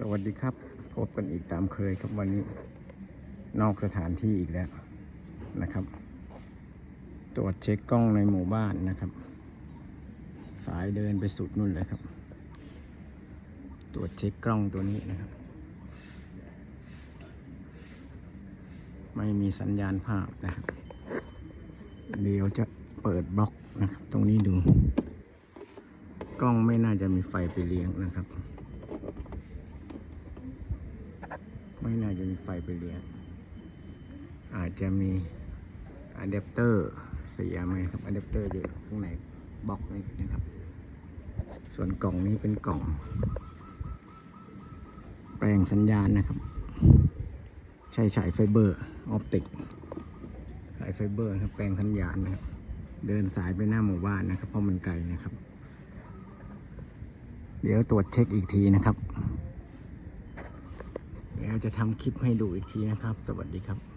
สวัสดีครับ พบกันอีกตามเคยครับวันนี้นอกสถานที่อีกแล้วนะครับ ตรวจเช็คกล้องในหมู่บ้านนะครับ สายเดินไปสุดนู่นเลยครับ ตรวจเช็คกล้องตัวนี้นะครับ ไม่มีสัญญาณภาพนะครับเดี๋ยวจะเปิดบล็อกนะครับ ตรงนี้ดู กล้องไม่น่าจะมีไฟไปเลี้ยงนะครับ ไม่น่าจะมีไฟไปเลี้ยงอาจจะมีอะแดปเตอร์เสียไหมครับอะแดปเตอร์อยู่ข้างในบล็อกนี้นะครับ ส่วนกล่องนี้เป็นกล่อง แปลงสัญญาณนะครับ ใช้สายไฟเบอร์ออปติกสายไฟเบอร์ครับแปลงสัญญาณนะครับ เดินสายไปหน้าหมู่บ้านนะครับ เพราะมันไกลนะครับ เดี๋ยวตรวจเช็คอีกทีนะครับ จะทำคลิปให้ดูอีกทีนะครับ สวัสดีครับ